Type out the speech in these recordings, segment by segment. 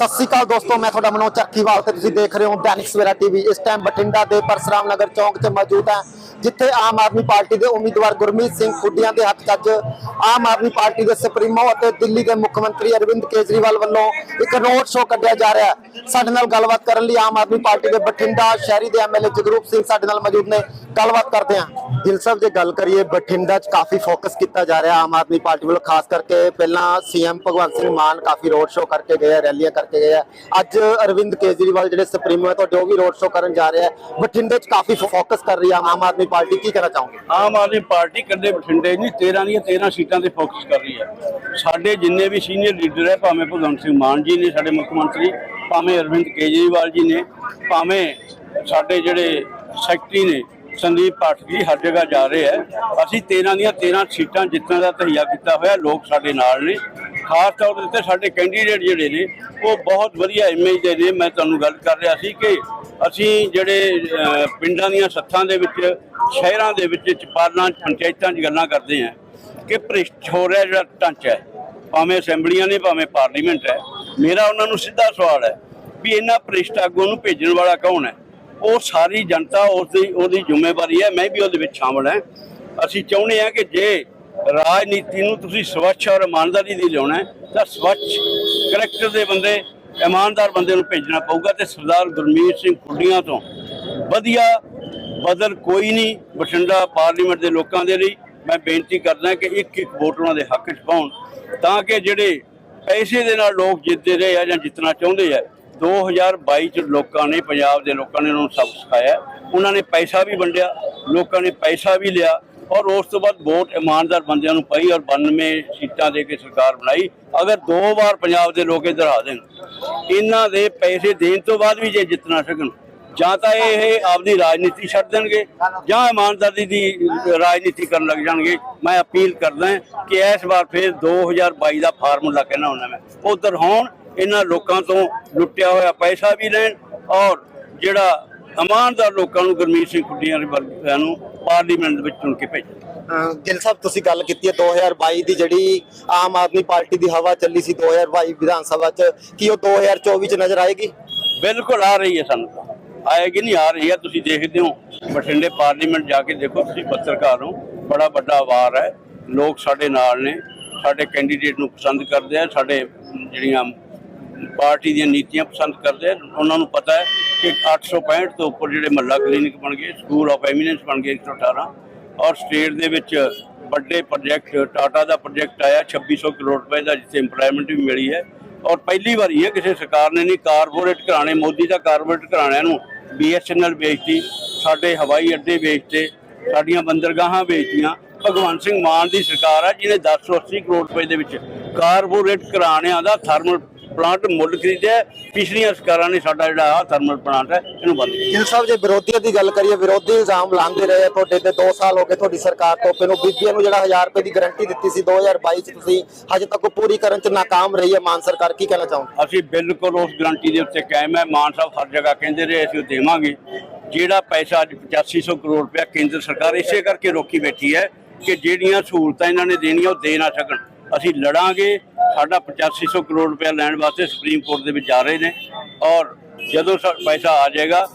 ਸਤਿ ਸ੍ਰੀ ਅਕਾਲ ਦੋਸਤੋ, ਮੈਂ ਤੁਹਾਡਾ ਮਨੋਜ ਚੱਕੀਵਾਲ ਤੇ ਤੁਸੀਂ ਦੇਖ ਰਹੇ ਹੋ ਦੈਨਿਕ ਸਵੇਰਾ ਟੀਵੀ। ਇਸ ਟਾਈਮ ਬਠਿੰਡਾ ਦੇ ਪਰਸਰਾਮ ਨਗਰ ਚੌਂਕ 'ਚ ਮੌਜੂਦ ਹਾਂ, ਜਿੱਥੇ ਆਮ ਆਦਮੀ ਪਾਰਟੀ ਦੇ ਉਮੀਦਵਾਰ ਗੁਰਮੀਤ ਸਿੰਘ ਖੁੱਡੀਆਂ ਦੇ ਹੱਥ 'ਚ ਅੱਜ ਆਮ ਆਦਮੀ ਪਾਰਟੀ ਦੇ ਸੁਪਰੀਮੋ ਅਤੇ ਦਿੱਲੀ ਦੇ ਮੁੱਖ ਮੰਤਰੀ ਅਰਵਿੰਦ ਕੇਜਰੀਵਾਲ ਵੱਲੋਂ ਇੱਕ ਰੋਡ ਸ਼ੋਅ ਕੱਢਿਆ ਜਾ ਰਿਹਾ ਹੈ। ਸਾਡੇ ਨਾਲ ਗੱਲਬਾਤ ਕਰਨ ਲਈ ਆਮ ਆਦਮੀ ਪਾਰਟੀ ਦੇ ਬਠਿੰਡਾ ਸ਼ਹਿਰੀ ਦੇ ਐਮਐਲਏ ਜਗਰੂਪ ਸਿੰਘ ਸਾਡੇ ਨਾਲ ਮੌਜੂਦ ਨੇ। ਗੱਲਬਾਤ ਕਰਦੇ ਹਾਂ। ਦਿਲ ਸਾਹਿਬ, ਜੇ ਗੱਲ ਕਰੀਏ, ਬਠਿੰਡਾ 'ਚ ਕਾਫੀ ਫੋਕਸ ਕੀਤਾ ਜਾ ਰਿਹਾ ਆਮ ਆਦਮੀ ਪਾਰਟੀ ਵੱਲੋਂ, ਖਾਸ ਕਰਕੇ ਪਹਿਲਾਂ ਸੀਐਮ ਭਗਵੰਤ ਸਿੰਘ ਮਾਨ ਕਾਫੀ ਰੋਡ ਸ਼ੋਅ ਕਰਕੇ ਗਏ ਆ, ਰੈਲੀਆਂ ਕਰਕੇ ਗਏ ਆ। ਅੱਜ ਅਰਵਿੰਦ ਕੇਜਰੀਵਾਲ ਜਿਹੜੇ ਸੁਪਰੀਮੋ ਹੈ, ਤੁਹਾਡੇ ਉਹ ਵੀ ਰੋਡ ਸ਼ੋਅ ਕਰਨ ਜਾ ਰਿਹਾ ਆ। ਬਠਿੰਡੇ 'ਚ ਕਾਫੀ ਫੋਕਸ ਕਰ ਰਹੀ ਆ ਆਮ ਆਦਮੀ ਪਾਰਟੀ, ਕੀ ਕਹਿਣਾ ਚਾਹੋਗੇ? ਆਮ ਆਦਮੀ ਪਾਰਟੀ ਕੱਲੇ ਬਠਿੰਡੇ ਨਹੀਂ 13 ਦੀਆਂ 13 ਸੀਟਾਂ ਤੇ ਫੋਕਸ ਕਰ ਰਹੀ ਹੈ ਸਾਡੇ ਜਿੰਨੇ ਵੀ ਸੀਨੀਅਰ ਲੀਡਰ ਹੈ, ਭਾਵੇਂ ਭਗਵੰਤ ਸਿੰਘ ਮਾਨ ਜੀ ਨੇ, ਸਾਡੇ ਮੁੱਖ ਮੰਤਰੀ, ਭਾਵੇਂ ਅਰਵਿੰਦ ਕੇਜਰੀਵਾਲ ਜੀ ਨੇ, ਭਾਵੇਂ ਸਾਡੇ ਜਿਹੜੇ ਸੈਕਟਰੀ ਨੇ ਸੰਦੀਪ ਪਾਠਕ ਜੀ ਹਰ ਜਗ੍ਹਾ ਜਾ ਰਹੇ ਹੈ। ਅਸੀਂ 13 ਦੀਆਂ 13 ਸੀਟਾਂ ਜਿੱਤਣ ਦਾ ਤਹਈਆ ਕੀਤਾ ਹੋਇਆ, ਲੋਕ ਸਾਡੇ ਨਾਲ ਨੇ। ਖਾਸ ਤੌਰ ਦੇ ਉੱਤੇ ਸਾਡੇ ਕੈਂਡੀਡੇਟ ਜਿਹੜੇ ਨੇ, ਉਹ ਬਹੁਤ ਵਧੀਆ ਇਮੇਜ ਦੇ ਨੇ। ਮੈਂ ਤੁਹਾਨੂੰ ਗੱਲ ਕਰ ਰਿਹਾ ਸੀ ਕਿ ਅਸੀਂ ਜਿਹੜੇ ਪਿੰਡਾਂ ਦੀਆਂ ਸੱਥਾਂ ਦੇ ਵਿੱਚ, ਸ਼ਹਿਰਾਂ ਦੇ ਵਿੱਚ ਚਪਾਲਾਂ ਪੰਚਾਇਤਾਂ 'ਚ ਗੱਲਾਂ ਕਰਦੇ ਆ ਕਿ ਭ੍ਰਿਸ਼ਟ ਹੋ ਰਿਹਾ ਜਿਹੜਾ ਢਾਂਚਾ ਹੈ। ਭਾਵੇਂ ਅਸੈਂਬਲੀਆਂ ਨੇ, ਭਾਵੇਂ ਪਾਰਲੀਮੈਂਟ ਹੈ। ਮੇਰਾ ਉਹਨਾਂ ਨੂੰ ਸਿੱਧਾ ਸਵਾਲ ਹੈ ਵੀ ਇਹਨਾਂ ਭ੍ਰਿਸ਼ਟ ਆਗੂਆਂ ਨੂੰ ਭੇਜਣ ਵਾਲਾ ਕੌਣ ਹੈ? ਉਹ ਸਾਰੀ ਜਨਤਾ ਉਸ ਦੀ ਉਹਦੀ ਜ਼ਿੰਮੇਵਾਰੀ ਹੈ, ਮੈਂ ਵੀ ਉਹਦੇ ਵਿੱਚ ਸ਼ਾਮਲ ਹਾਂ। ਅਸੀਂ ਚਾਹੁੰਦੇ ਹਾਂ ਕਿ ਜੇ ਰਾਜਨੀਤੀ ਨੂੰ ਤੁਸੀਂ ਸਵੱਛ ਔਰ ਇਮਾਨਦਾਰੀ ਦੀ ਲਿਆਉਣਾ ਤਾਂ ਸਵੱਛ ਕਰੈਕਟਰ ਦੇ ਬੰਦੇ, ਇਮਾਨਦਾਰ ਬੰਦੇ ਨੂੰ ਭੇਜਣਾ ਪਊਗਾ ਤੇ ਸਰਦਾਰ ਗੁਰਮੀਤ ਸਿੰਘ ਖੁੱਡੀਆਂ ਤੋਂ ਵਧੀਆ ਬਦਲ ਕੋਈ ਨਹੀਂ, ਬਠਿੰਡਾ ਪਾਰਲੀਮੈਂਟ ਦੇ ਲੋਕਾਂ ਦੇ ਲਈ ਮੈਂ ਬੇਨਤੀ ਕਰਦਾ ਕਿ ਇੱਕ ਇੱਕ ਵੋਟ ਉਹਨਾਂ ਦੇ ਹੱਕ 'ਚ ਪਾਉਣ, ਤਾਂ ਕਿ ਜਿਹੜੇ ਪੈਸੇ ਦੇ ਨਾਲ ਲੋਕ ਜਿੱਤਦੇ ਰਹੇ ਆ ਜਾਂ ਜਿੱਤਣਾ ਚਾਹੁੰਦੇ ਆ 2022 ਚ ਲੋਕਾਂ ਨੇ, ਪੰਜਾਬ ਦੇ ਲੋਕਾਂ ਨੇ ਉਹਨਾਂ ਨੂੰ ਸਭ ਸਿਖਾਇਆ। ਉਹਨਾਂ ਨੇ ਪੈਸਾ ਵੀ ਵੰਡਿਆ, ਲੋਕਾਂ ਨੇ ਪੈਸਾ ਵੀ ਲਿਆ ਔਰ ਉਸ ਤੋਂ ਬਾਅਦ ਵੋਟ ਇਮਾਨਦਾਰ ਬੰਦਿਆਂ ਨੂੰ ਪਾਈ ਔਰ 92 ਸੀਟਾਂ ਦੇ ਕੇ ਸਰਕਾਰ ਬਣਾਈ। ਅਗਰ ਦੋ ਵਾਰ ਪੰਜਾਬ ਦੇ ਲੋਕ ਇੱਧਰ ਆ ਦੇਣ ਇਹਨਾਂ ਦੇ ਪੈਸੇ ਦੇਣ ਤੋਂ ਬਾਅਦ ਵੀ ਜੇ ਜਿੱਤਣਾ ਸਕਣ, ਜਾਂ ਤਾਂ ਇਹ ਆਪਦੀ ਰਾਜਨੀਤੀ ਛੱਡ ਦੇਣਗੇ, ਜਾਂ ਇਮਾਨਦਾਰੀ ਦੀ ਰਾਜਨੀਤੀ ਕਰਨ ਲੱਗ ਜਾਣਗੇ। ਮੈਂ ਅਪੀਲ ਕਰਦਾ ਕਿ ਇਸ ਵਾਰ ਫਿਰ 2022 ਦਾ ਫਾਰਮੂਲਾ ਕਹਿਣਾ ਹੁੰਦਾ ਮੈਂ। ਉਧਰ ਹੋਣ ਇਹਨਾਂ ਲੋਕਾਂ ਤੋਂ ਲੁੱਟਿਆ ਹੋਇਆ ਪੈਸਾ ਵੀ ਲੈਣ ਔਰ ਜਿਹੜਾ ਇਮਾਨਦਾਰ ਲੋਕਾਂ ਨੂੰ ਗੁਰਮੀਤ ਸਿੰਘ ਖੁੱਡੀਆਂ ਦੇ ਵਰਗਿਆਂ ਨੂੰ ਪਾਰਲੀਮੈਂਟ ਵਿੱਚ ਚੁਣ ਕੇ ਭੇਜਣ ਗਿਲ ਸਾਹਿਬ ਤੁਸੀਂ ਗੱਲ ਕੀਤੀ ਹੈ 2022 ਦੀ ਜਿਹੜੀ ਆਮ ਆਦਮੀ ਪਾਰਟੀ ਦੀ ਹਵਾ ਚੱਲੀ ਸੀ 2022 ਵਿਧਾਨ ਸਭਾ 'ਚ ਕੀ ਉਹ 2024 'ਚ ਨਜ਼ਰ ਆਏਗੀ? ਬਿਲਕੁਲ ਆ ਰਹੀ ਹੈ ਸਾਨੂੰ। ਆਏਗੀ ਨਹੀਂ ਆ ਰਹੀ ਹੈ ਤੁਸੀਂ ਦੇਖਦੇ ਹੋ। ਬਠਿੰਡੇ ਪਾਰਲੀਮੈਂਟ ਜਾ ਕੇ ਦੇਖੋ ਤੁਸੀਂ ਪੱਤਰਕਾਰ ਹੋ ਬੜਾ ਵੱਡਾ ਵਾਰ ਹੈ। ਲੋਕ ਸਾਡੇ ਨਾਲ ਨੇ ਸਾਡੇ ਕੈਂਡੀਡੇਟ ਨੂੰ ਪਸੰਦ ਕਰਦੇ ਆ ਸਾਡੇ ਜਿਹੜੀਆਂ ਪਾਰਟੀ ਦੀਆਂ ਨੀਤੀਆਂ ਪਸੰਦ ਕਰਦੇ ਉਹਨਾਂ ਨੂੰ ਪਤਾ ਹੈ ਕਿ 865 ਤੋਂ ਉੱਪਰ ਜਿਹੜੇ ਮਹੱਲਾ ਕਲੀਨਿਕ ਬਣ ਗਏ ਸਕੂਲ ਆਫ ਐਮੀਨੈਂਸ ਬਣ ਗਏ 118 ਔਰ ਸਟੇਟ ਦੇ ਵਿੱਚ ਵੱਡੇ ਪ੍ਰੋਜੈਕਟ ਟਾਟਾ ਦਾ ਪ੍ਰੋਜੈਕਟ ਆਇਆ 2600 ਕਰੋੜ ਰੁਪਏ ਦਾ, ਜਿੱਥੇ ਇੰਪਲੋਇਮੈਂਟ ਵੀ ਮਿਲੀ ਹੈ। ਔਰ ਪਹਿਲੀ ਵਾਰੀ ਹੈ, ਕਿਸੇ ਸਰਕਾਰ ਨੇ ਨਹੀਂ ਕਾਰਪੋਰੇਟ ਘਰਾਣੇ, ਮੋਦੀ ਦਾ ਕਾਰਪੋਰੇਟ ਘਰਾਣਿਆਂ ਨੂੰ ਬੀਐਸਐਨਐਲ ਵੇਚਤੀ, ਸਾਡੇ ਹਵਾਈ ਅੱਡੇ ਵੇਚਤੇ, ਸਾਡੀਆਂ ਬੰਦਰਗਾਹਾਂ ਵੇਚਤੀਆਂ। ਭਗਵੰਤ ਸਿੰਘ ਮਾਨ ਦੀ ਸਰਕਾਰ ਹੈ, ਜਿਹਨੇ 1080 ਕਰੋੜ ਰੁਪਏ ਦੇ ਵਿੱਚ ਕਾਰਪੋਰੇਟ ਘਰਾਣਿਆਂ ਦਾ ਥਰਮਲ ਪਲਾਂਟ ਮੁੱਲ ਖਰੀਦਿਆ ਪਿਛਲੀਆਂ ਸਰਕਾਰਾਂ ਨੇ ਸਾਡਾ ਜਿਹੜਾ ਆ ਥਰਮਲ ਪਲਾਂਟ ਹੈ ਇਹਨੂੰ ਬੰਦ ਕੀਤਾ। ਗਿਲ ਸਾਹਿਬ ਜੇ ਵਿਰੋਧੀਆਂ ਦੀ ਗੱਲ ਕਰੀਏ ਵਿਰੋਧੀ ਇਲਜ਼ਾਮ ਲਾਉਂਦੇ ਰਹੇ ਆ ਤੁਹਾਡੇ ਤੇ 2 ਸਾਲ ਹੋ ਗਏ ਤੁਹਾਡੀ ਸਰਕਾਰ ਤੋਂ। ਪਹਿਲਾਂ ਬੀਬੀਆਂ ਨੂੰ ਜਿਹੜਾ 1000 ਰੁਪਏ ਦੀ ਗਾਰੰਟੀ ਦਿੱਤੀ ਸੀ 2022 'ਚ ਤੁਸੀਂ ਹਜੇ ਤੱਕ ਉਹ ਪੂਰੀ ਕਰਨ 'ਚ ਨਾਕਾਮ ਰਹੀ ਹੈ ਮਾਨ ਸਰਕਾਰ ਕੀ ਕਹਿਣਾ ਚਾਹੋਗੇ? ਅਸੀਂ ਬਿਲਕੁਲ ਉਸ ਗਰੰਟੀ ਦੇ ਉੱਤੇ ਕਾਇਮ ਹੈ। ਮਾਨ ਸਾਹਿਬ ਹਰ ਜਗ੍ਹਾ ਕਹਿੰਦੇ ਰਹੇ ਅਸੀਂ ਉਹ ਦੇਵਾਂਗੇ। ਜਿਹੜਾ ਪੈਸਾ ਅੱਜ 8500 ਕਰੋੜ ਰੁਪਇਆ ਕੇਂਦਰ ਸਰਕਾਰ ਇਸੇ ਕਰਕੇ ਰੋਕੀ ਬੈਠੀ ਹੈ ਕਿ ਜਿਹੜੀਆਂ ਸਹੂਲਤਾਂ ਇਹਨਾਂ ਨੇ ਦੇਣੀਆਂ ਉਹ ਦੇ ਨਾ ਸਕਣ। ਅਸੀਂ ਲੜਾਂਗੇ, ਸਾਡਾ 8500 ਕਰੋੜ ਰੁਪਇਆ ਲੈਣ ਵਾਸਤੇ ਸੁਪਰੀਮ ਕੋਰਟ ਦੇ ਵਿੱਚ ਜਾ ਰਹੇ ਨੇ ਔਰ ਜਦੋਂ ਸਾ- ਪੈਸਾ ਆ ਜਾਏਗਾ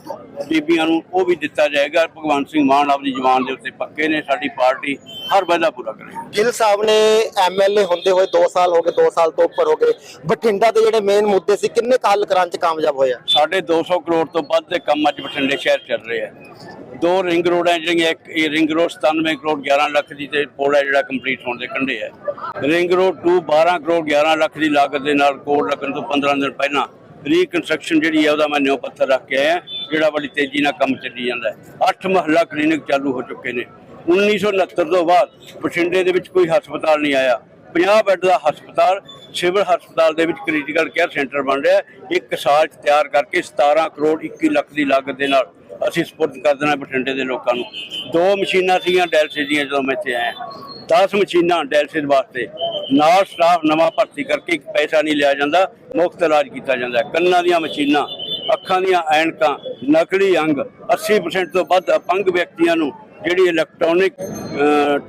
ਬੀਬੀਆਂ ਨੂੰ ਉਹ ਵੀ ਦਿੱਤਾ ਜਾਏਗਾ। ਭਗਵੰਤ ਸਿੰਘ ਮਾਨ ਆਪਣੀ ਜ਼ਬਾਨ ਦੇ ਉੱਤੇ ਪੱਕੇ ਨੇ ਸਾਡੀ ਪਾਰਟੀ ਹਰ ਵਾਅਦਾ ਪੂਰਾ ਕਰੇਗੀ ਗਿੱਲ ਸਾਹਿਬ ਨੇ ਐਮਐਲਏ ਹੁੰਦੇ ਹੋਏ 2 ਸਾਲ ਹੋ ਗਏ 2 ਸਾਲ ਤੋਂ ਉੱਪਰ ਹੋ ਗਏ। ਬਠਿੰਡਾ ਦੇ ਜਿਹੜੇ ਮੇਨ ਮੁੱਦੇ ਸੀ ਕਿੰਨੇ ਕੁ ਹੱਲ ਕਰਾਂ 'ਚ ਕਾਮਯਾਬ ਹੋਏ ਆ ਸਾਡੇ 200 ਕਰੋੜ ਤੋਂ ਵੱਧ ਦੇ ਕੰਮ ਅੱਜ ਬਠਿੰਡੇ ਸ਼ਹਿਰ ਚੱਲ ਰਹੇ ਆ। ਦੋ ਰਿੰਗ ਰੋਡਾਂ ਜਿਹੜੀਆਂ ਇੱਕ ਇਹ ਰਿੰਗ ਰੋਡ 97 ਕਰੋੜ 11 ਲੱਖ ਦੀ ਤੇ ਪੁਲ ਹੈ ਜਿਹੜਾ ਕੰਪਲੀਟ ਹੋਣ ਦੇ ਕੰਢੇ ਹੈ ਰਿੰਗ ਰੋਡ 2 12 ਕਰੋੜ 11 ਲੱਖ ਦੀ ਲਾਗਤ ਦੇ ਨਾਲ ਕੋਡ ਲੱਗਣ ਤੋਂ 15 ਦਿਨ ਪਹਿਲਾਂ ਰੀਕਨਸਟਰਕਸ਼ਨ ਜਿਹੜੀ ਹੈ ਉਹਦਾ ਮੈਂ ਨਿਉ ਪੱਥਰ ਰੱਖ ਕੇ ਆਇਆ। ਜਿਹੜਾ ਬੜੀ ਤੇਜ਼ੀ ਨਾਲ ਕੰਮ ਚੱਲੀ ਜਾਂਦਾ ਹੈ। 8 ਮਹੱਲਾ ਕਲੀਨਿਕ ਚਾਲੂ ਹੋ ਚੁੱਕੇ ਨੇ। 1969 ਤੋਂ ਬਾਅਦ ਬਠਿੰਡੇ ਦੇ ਵਿੱਚ ਕੋਈ ਹਸਪਤਾਲ ਨਹੀਂ ਆਇਆ। 50 ਬੈੱਡ ਦਾ ਹਸਪਤਾਲ, ਸਿਵਲ ਹਸਪਤਾਲ ਦੇ ਵਿੱਚ ਕ੍ਰਿਟੀਕਲ ਕੇਅਰ ਸੈਂਟਰ ਬਣ ਰਿਹਾ ਇੱਕ ਸਾਲ ਚ ਤਿਆਰ ਕਰਕੇ 17 ਕਰੋੜ 21 ਲੱਖ ਦੀ ਲਾਗਤ ਦੇ ਨਾਲ ਅਸੀਂ ਸਪੁਰਦ ਕਰ ਦੇਣਾ ਬਠਿੰਡੇ ਦੇ ਲੋਕਾਂ ਨੂੰ। ਦੋ ਮਸ਼ੀਨਾਂ ਸੀਗੀਆਂ ਡਾਇਲਸਿਸ ਦੀਆਂ ਜਦੋਂ ਮੈਂ ਇੱਥੇ ਆਇਆ। 10 ਮਸ਼ੀਨਾਂ ਡਾਇਲਸਿਸ ਵਾਸਤੇ। ਨਾਲ ਸਟਾਫ ਨਵਾਂ ਭਰਤੀ ਕਰਕੇ ਪੈਸਾ ਨਹੀਂ ਲਿਆ ਜਾਂਦਾ, ਮੁਫਤ ਇਲਾਜ ਕੀਤਾ ਜਾਂਦਾ ਕੰਨਾਂ ਦੀਆਂ ਮਸ਼ੀਨਾਂ ਅੱਖਾਂ ਦੀਆਂ ਐਨਕਾਂ, ਨਕਲੀ ਅੰਗ 80% ਤੋਂ ਵੱਧ ਅਪੰਗ ਵਿਅਕਤੀਆਂ ਨੂੰ ਜਿਹੜੀ ਇਲੈਕਟ੍ਰੋਨਿਕ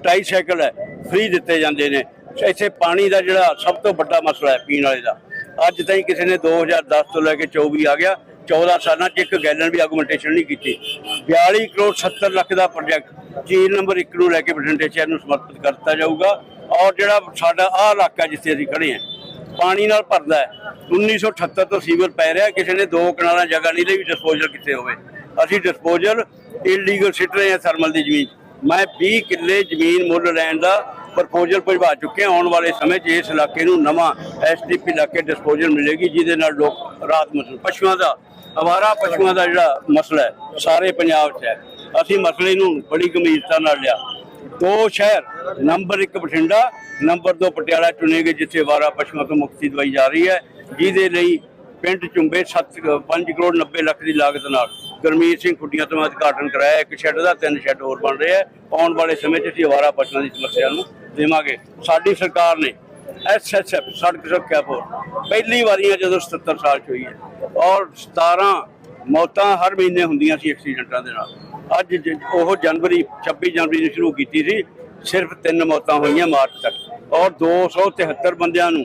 ਟ੍ਰਾਈਸਾਈਕਲ ਹੈ ਫ੍ਰੀ ਦਿੱਤੇ ਜਾਂਦੇ ਨੇ। ਇੱਥੇ ਪਾਣੀ ਦਾ ਜਿਹੜਾ ਸਭ ਤੋਂ ਵੱਡਾ ਮਸਲਾ ਹੈ ਪੀਣ ਵਾਲੇ ਦਾ। ਅੱਜ ਤਾਈਂ ਕਿਸੇ ਨੇ 2010 ਤੋਂ ਲੈ ਕੇ 24 ਆ ਗਿਆ। 14 ਸਾਲਾਂ 'ਚ ਇੱਕ ਗੈਲਨ ਵੀ ਆਗੂਮੈਂਟੇਸ਼ਨ ਨਹੀਂ ਕੀਤੀ। 42 ਕਰੋੜ 70 ਲੱਖ ਦਾ ਪ੍ਰੋਜੈਕਟ ਚੀਨ ਨੰਬਰ 1 ਨੂੰ ਲੈ ਕੇ ਬਠਿੰਡੇ ਨੂੰ ਸਮਰਪਿਤ ਕਰਤਾ ਜਾਊਗਾ। ਔਰ ਜਿਹੜਾ ਸਾਡਾ ਆਹ ਇਲਾਕਾ ਜਿੱਥੇ ਅਸੀਂ ਖੜੇ ਹਾਂ ਪਾਣੀ ਨਾਲ ਭਰਦਾ ਹੈ। 1978 ਤੋਂ ਸੀਵਰ ਪੈ ਰਿਹਾ ਕਿਸੇ ਨੇ ਦੋ ਕਨਾਲਾਂ ਜਗ੍ਹਾ ਨਹੀਂ ਲਈ ਵੀ ਡਿਸਪੋਜ਼ਲ ਕਿੱਥੇ ਹੋਵੇ। ਅਸੀਂ ਡਿਸਪੋਜ਼ਲ ਇਲੀਗਲ ਸਿੱਟ ਰਹੇ ਹਾਂ ਥਰਮਲ ਦੀ ਜ਼ਮੀਨ। ਮੈਂ 20 ਕਿੱਲੇ ਜ਼ਮੀਨ ਮੁੱਲ ਲੈਣ ਦਾ ਪ੍ਰਪੋਜ਼ਲ ਭਜਵਾ ਚੁੱਕੇ ਆਉਣ ਵਾਲੇ ਸਮੇਂ 'ਚ ਇਸ ਇਲਾਕੇ ਨੂੰ ਨਵਾਂ ਐਸਟੀਪੀ ਇਲਾਕੇ ਡਿਸਪੋਜ਼ਲ ਮਿਲੇਗੀ, ਜਿਹਦੇ ਨਾਲ ਲੋਕ ਰਾਤ ਮਸਲ, ਪਸ਼ੂਆਂ ਦਾ, ਅਵਾਰਾ ਪਸ਼ੂਆਂ ਦਾ ਜਿਹੜਾ ਮਸਲਾ ਹੈ, ਸਾਰੇ ਪੰਜਾਬ 'ਚ ਹੈ। ਅਸੀਂ ਮਸਲੇ ਨੂੰ ਬੜੀ ਗੰਭੀਰਤਾ ਨਾਲ ਲਿਆ। ਦੋ ਸ਼ਹਿਰ, ਨੰਬਰ 1 ਬਠਿੰਡਾ ਨੰਬਰ 2 ਪਟਿਆਲਾ ਚੁਣੇ ਗਏ ਜਿੱਥੇ ਵਾਰਾ ਪਸ਼ੂਆਂ ਤੋਂ ਮੁਕਤੀ ਦਵਾਈ ਜਾ ਰਹੀ ਹੈ, ਜਿਹਦੇ ਲਈ ਪਿੰਡ ਚੁੰਬੇ 7 5 ਕਰੋੜ 90 ਲੱਖ ਦੀ ਲਾਗਤ ਨਾਲ ਗੁਰਮੀਤ ਸਿੰਘ ਖੁੱਡੀਆਂ ਤੋਂ ਮੈਂ ਉਦਘਾਟਨ ਕਰਾਇਆ। ਇੱਕ ਸ਼ੈੱਡ ਦਾ ਤਿੰਨ ਸ਼ੈੱਡ ਹੋਰ ਬਣ ਰਿਹਾ ਆਉਣ ਵਾਲੇ ਸਮੇਂ 'ਚ ਅਸੀਂ ਵਾਰਾ ਪਸ਼ੂਆਂ ਦੀ ਸਮੱਸਿਆ ਨੂੰ ਦੇਵਾਂਗੇ। ਸਾਡੀ ਸਰਕਾਰ ਨੇ ਐਸਐਸਐਫ ਸੜਕ ਸੁਰੱਖਿਆ ਬੋਰਡ, ਪਹਿਲੀ ਵਾਰੀਆਂ ਜਦੋਂ 77 ਸਾਲ 'ਚ ਹੋਈ ਹੈ ਔਰ 17 ਮੌਤਾਂ ਹਰ ਮਹੀਨੇ ਹੁੰਦੀਆਂ ਸੀ ਐਕਸੀਡੈਂਟਾਂ ਦੇ ਨਾਲ। ਅੱਜ ਜ- ਉਹ ਜਨਵਰੀ 26 ਜਨਵਰੀ ਨੂੰ ਸ਼ੁਰੂ ਕੀਤੀ ਸੀ। ਸਿਰਫ ਤਿੰਨ ਮੌਤਾਂ ਹੋਈਆਂ ਮਾਰਚ ਤੱਕ। ਔਰ 273 ਬੰਦਿਆਂ ਨੂੰ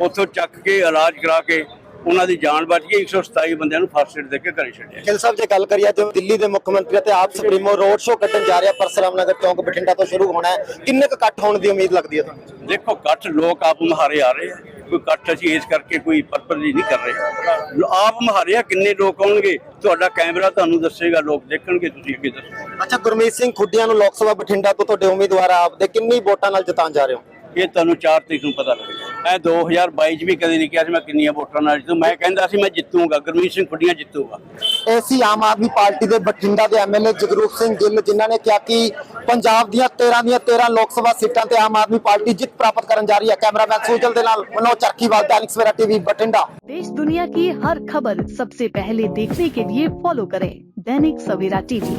ਉੱਥੋਂ ਚੱਕ ਕੇ ਇਲਾਜ ਕਰਾ ਕੇ ਉਹਨਾਂ ਦੀ ਜਾਨ ਬਚ ਗਈ। 127 ਬੰਦਿਆਂ ਨੂੰ ਫਸਟ ਏਡ ਦੇ ਕੇ ਘਰੇ ਛੱਡਿਆ। ਗਿੱਲ ਸਾਹਿਬ ਜੇ ਗੱਲ ਕਰੀਏ ਜੋ ਦਿੱਲੀ ਦੇ ਮੁੱਖ ਮੰਤਰੀ ਅਤੇ ਆਪ ਸੁਪਰੀਮੋ ਰੋਡ ਸ਼ੋਅ ਕੱਢਣ ਜਾ ਰਿਹਾ ਪਰਸਰਾਮ ਨਗਰ ਚੌਂਕ ਬਠਿੰਡਾ ਤੋਂ ਸ਼ੁਰੂ ਹੋਣਾ ਹੈ। ਕਿੰਨੇ ਕੁ ਇਕੱਠ ਹੋਣ ਦੀ ਉਮੀਦ ਲੱਗਦੀ ਹੈ ਤੁਹਾਨੂੰ? ਦੇਖੋ ਇਕੱਠ ਲੋਕ ਆਪ ਮੁਹਾਰੇ ਆ ਰਹੇ ਆ। ਕੋਈ ਇਕੱਠ ਅਸੀਂ ਇਸ ਕਰਕੇ ਕੋਈ ਪਰਪਸਲੀ ਨਹੀਂ ਕਰ ਰਹੇ। ਆਪ ਮੁਹਾਰੇ ਆ ਕਿੰਨੇ ਲੋਕ ਆਉਣਗੇ? ਤੁਹਾਡਾ ਕੈਮਰਾ ਤੁਹਾਨੂੰ ਦੱਸੇਗਾ ਲੋਕ ਦੇਖਣਗੇ ਤੁਸੀਂ ਅੱਗੇ ਦੱਸੋ। ਅੱਛਾ ਗੁਰਮੀਤ ਸਿੰਘ ਖੁੱਡੀਆਂ ਨੂੰ ਲੋਕ ਸਭਾ ਬਠਿੰਡਾ ਤੋਂ ਤੁਹਾਡੇ ਉਮੀਦਵਾਰ ਆਪ ਦੇ ਕਿੰਨੀ ਵੋਟਾਂ ਨਾਲ ਜਿਤਾਉਣ ਜਾ ਰਹੇ ਹੋ? ਇਹ ਤੁਹਾਨੂੰ 4 ਤਰੀਕ ਨੂੰ ਪਤਾ ਲੱਗੇਗਾ ਮੈਂ 2022 ਚ ਵੀ ਕਦੇ ਨਹੀਂ ਕਿਹਾ ਸੀ ਮੈਂ ਕਿੰਨੀਆਂ ਵੋਟਾਂ ਨਾਲ ਜਿੱਤੂ ਮੈਂ ਕਹਿੰਦਾ ਸੀ ਮੈਂ ਜਿੱਤੂਗਾ ਗੁਰਮੀਤ ਸਿੰਘ ਖੁੱਡੀਆਂ ਜਿੱਤੂਗਾ ਐਸੀ ਆਮ ਆਦਮੀ ਪਾਰਟੀ ਦੇ ਬਠਿੰਡਾ ਦੇ ਐਮਐਲਏ ਜਗਰੂਪ ਸਿੰਘ ਗਿੱਲ ਜਿਨ੍ਹਾਂ ਨੇ ਕਿਹਾ ਕਿ ਪੰਜਾਬ ਦੀਆਂ 13 ਦੀਆਂ 13 ਲੋਕ ਸਭਾ ਸੀਟਾਂ ਤੇ ਆਮ ਆਦਮੀ ਪਾਰਟੀ ਜਿੱਤ ਪ੍ਰਾਪਤ ਕਰਨ ਜਾ ਰਹੀ ਹੈ ਕੈਮਰਾਮੈਨ ਸੂਜਲ ਦੇ ਨਾਲ ਮਨੋਜ ਚਰਖੀਵਾਲ दैनिक सवेरा टीवी बठिंडा देश दुनिया की हर खबर सबसे पहले देखने के लिए फॉलो करें Dainik Savera TV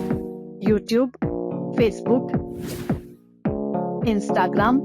YouTube Facebook Instagram